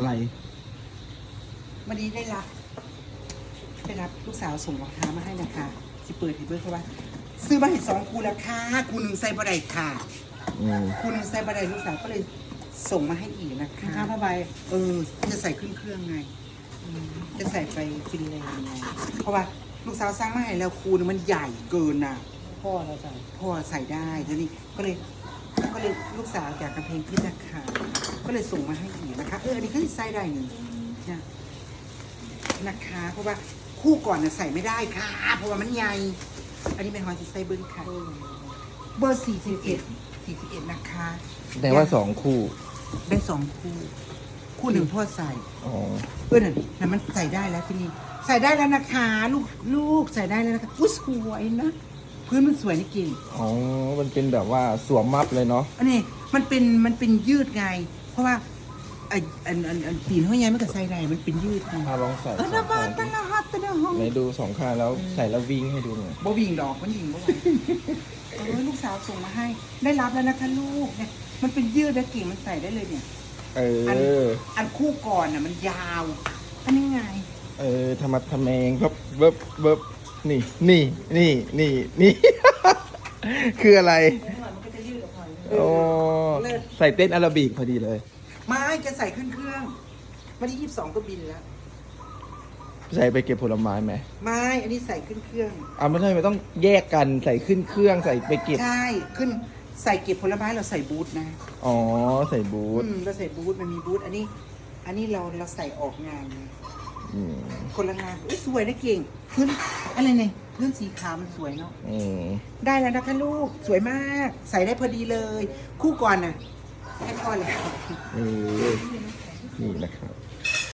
อะไรวันนี้ได้รับได้รับลูกสาวส่งรองเท้ามาให้นะคะสิเปิดให้เบิร์เพราะว่า ซื้อมาให้สองคูราคาคูหนึ่งใส่บะไดค่ะอืมคูหนึ่งใส่บะไดลูกสาวก็เลยส่งมาให้อีกนะคะข้าวผ้าใบเออจะใส่ขึ้นเครื่องไงอืมจะใส่ไปฟินแลนด์ไงเพราะว่าลูกสาวสร้างมาให้แล้วคูนึงมันใหญ่เกินน่ะ พ่อเราใส่พ่อใส่ได้แล้วนี่ก็เลยก็ เลยลูกสาวจากกำแพงเพชรนะคะก็เลยส่งมาให้อีกนะคะ เอออันนี้ก็ใส่ได้หนึ่งนะนะคะ เพราะว่าคู่ก่อนน่ะใส่ไม่ได้ค่ะ เพราะว่ามันใหญ่ อันนี้เป็นฮอนซิไซเบิร์ค่ะ เบอร์สี่สิบเอ็ดสี่สิบเอ็ดนะคะแสดงว่าสองคู่ ได้สองคู่ คู่หนึ่งพ่อใส่อ๋อเออนั่นนั่นมันใส่ได้แล้วพี่นี่ใส่ได้แล้วนะคะ ลูกลูกใส่ได้แล้วนะคะอุ้ยสวยนะ พื้นมันสวยนี่กิ่งอ๋อ มันเป็นแบบว่าสวมมัฟเลยเนาะ อันนี้มันเป็นมันเป็นยืดไง เพราะว่าไออันอันอันปีนห้อยยัยมันก็ใส่ได้มันเป็นยืดไงถ้าลองใส่เออสนะองบ้าข้านงตะละฮัตตะละห้องไหนดูสองข้างแล้วใส่แล้ววิ่งให้ดูหน่อยบ่วิ่งดอกมันยิงบ่ไหวเออลูกสาวส่งมาให้ ได้รับแล้วนะคะลูกเนี่ย มันเป็นยืดแล้วกิ่งมันใส่ได้เลยเนี่ย เอออันคู่ก่อนน่ะมันยาว อันนี้ไง เออธรรมะทะแมงเบิบเบิบเบิบ นี่ นี่ นี่ นี่ นี่ คืออะไร มันก็จะยืดออกหน่อยโอ้ ใส่เต้นอาราบิกพอดีเลย ไม่จะใส่ขึ้นเครื่องวันที่ยี่สิบสองก็บินแล้ว ใส่ไปเก็บผลไม้ไหมไม่อันนี้ใส่ขึ้นเครื่อง อ่าไม่ใช่ไม่ต้องแยกกันใส่ขึ้นเครื่องใส่ไปเก็บ ใช่ขึ้นใส่เก็บผลไม้เราใส่บูทนะอ๋อ ใส่บูทอืมเราใส่บูทมันมีบูทอันนี้ อันนี้เราเราใส่ออกงานไง อืมคนละงานอุ้ยสวยนะเก่งพื้นอะไรเนี่ยพื้นสีขาวมันสวยเนาะอืมได้แล้วนะคะลูกสวยมาก ใส่ได้พอดีเลย คู่ก่อนน่ะให้พ่อแล้วเออนี่นะครับ